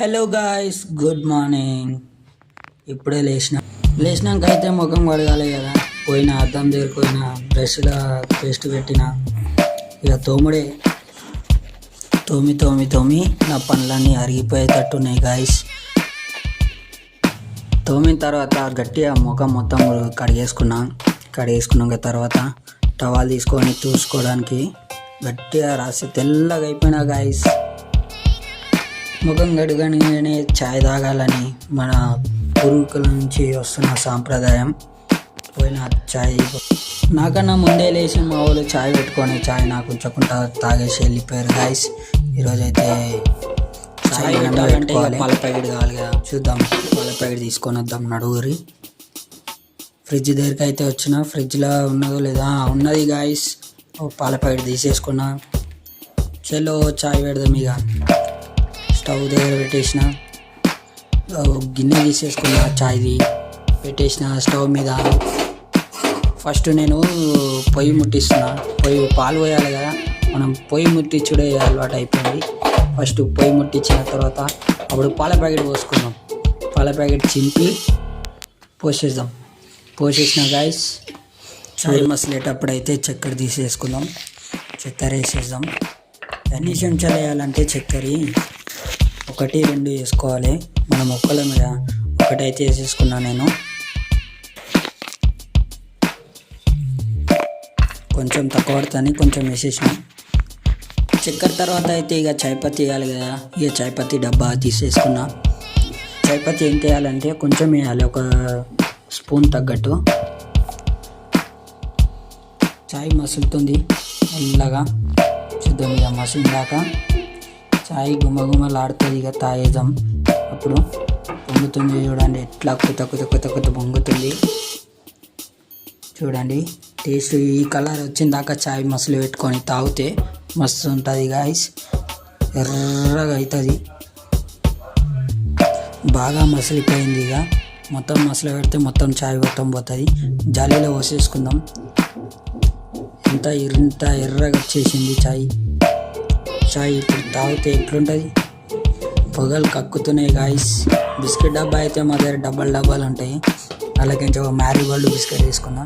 Hello guys good morning ఇప్పుడే లేచిన. లేచినాక అయితే ముఖం కడగాలి కదా. పోయిన అద్దం దగ్గరికి పోయిన బ్రష్లో పేస్ట్ పెట్టిన. ఇక తోముడే. తోమి తోమి తోమి నా పనులన్నీ అరిగిపోయేటట్టున్నాయి గాయస్ తోమిన తర్వాత గట్టిగా ముఖం మొత్తం కడిగేసుకున్నా. కడిగేసుకున్నాక తర్వాత టవాల్ తీసుకొని చూసుకోవడానికి గట్టిగా రాసి తెల్లగా అయిపోయినా గాయస్ ముఖం గడగని చాయ్ తాగాలని మన పూర్వీకుల నుంచి వస్తున్న సాంప్రదాయం. పోయిన చాయ్ నాకన్నా ముందే లేచి మా వాళ్ళు చాయ్ పెట్టుకొని చాయ్ నాకు ఉంచకుండా తాగేసి వెళ్ళిపోయారు గాయస్ ఈరోజైతే చాయ్ పెట్టాలంటే పాల ప్యాకెట్ కావాలి కదా. చూద్దాం. పాల ప్యాకెట్ తీసుకొని వద్దాం నడుగురి ఫ్రిడ్జ్ దగ్గరికి అయితే వచ్చిన ఫ్రిడ్జ్లో ఉన్నదో లేదా ఉన్నది గాయస్ పాల ప్యాకెట్ తీసేసుకున్నా. చలో చాయ్ పెడదాం ఇక. స్టవ్ దగ్గర పెట్టేసిన. గిన్నె తీసేసుకున్న చాయ్ది పెట్టేసిన స్టవ్ మీద. ఫస్ట్ నేను పొయ్యి ముట్టిస్తున్నా. పొయ్యి పాలు పోయాలి కదా. మనం పొయ్యి ముట్టించుడే అలవాటు అయిపోయింది. ఫస్ట్ పొయ్యి ముట్టించిన తర్వాత అప్పుడు పాల ప్యాకెట్ పోసుకుందాం. పాల ప్యాకెట్ చింపి పోసేద్దాం. పోసేసిన గాయస్ చాయ్ మసలేటప్పుడు అయితే చక్కెర తీసేసుకుందాం. చక్కెర వేసేద్దాం. ఎన్ని చెంచాలు వేయాలంటే చక్కెర ఒకటి రెండు వేసుకోవాలి. మన మొక్కల మీద ఒకటైతే వేసేసుకున్నా నేను. కొంచెం తక్కువ పడుతుంది కొంచెం వేసేసిన. చక్కెర తర్వాత అయితే ఇక చాయ్ పత్తి వేయాలి కదా. ఇక చాయ్ పత్తి డబ్బా తీసేసుకున్నా. చాయ్ పత్తి ఏం చేయాలంటే కొంచెం వేయాలి ఒక స్పూన్ తగ్గట్టు. చాయ్ మసులుతుంది మెల్లగా. చూద్దాం ఇక మసిలిందాక. చాయ్ గుమగుమలాడుతుంది ఇక తాగేద్దాం అప్పుడు పొంగుతుంది చూడండి ఎట్లా కొత్త కొత్త కొత్త కొత్త పొంగుతుంది. చూడండి టేస్ట్ ఈ కలర్ వచ్చిన దాకా చాయ్ మసలు పెట్టుకొని తాగితే మస్తు ఉంటుంది గాయస్ ఎర్రగా అవుతుంది బాగా మసలిపోయింది ఇక మొత్తం మసలు పెడితే మొత్తం చాయ్ మొత్తం పోతుంది. జాలీలో పోసేసుకుందాం. ఎంత ఇంత ఎర్రగా వచ్చేసింది చాయ్. చాయ్ ఇప్పుడు తాగితే ఎట్లుంటుంది? పొగలు కక్కుతున్నాయి గాయస్ బిస్కెట్ డబ్బా అయితే మా దగ్గర డబ్బాలు డబ్బాలు ఉంటాయి. అలాగే మ్యారీ గోల్డ్ బిస్కెట్ తీసుకున్నా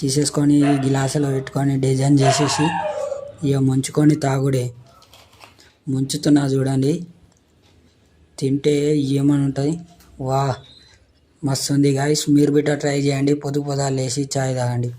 తీసేసుకొని గిలాసులో పెట్టుకొని డిజైన్ చేసేసి ఇక ముంచుకొని తాగుడే. ముంచుతున్నా చూడండి. తింటే ఏమని ఉంటుంది? వా మస్తు ఉంది గాయస్ మీరు బిట్ట ట్రై చేయండి. పొద్దు పొదాలు లేచి చాయ్ తాగండి.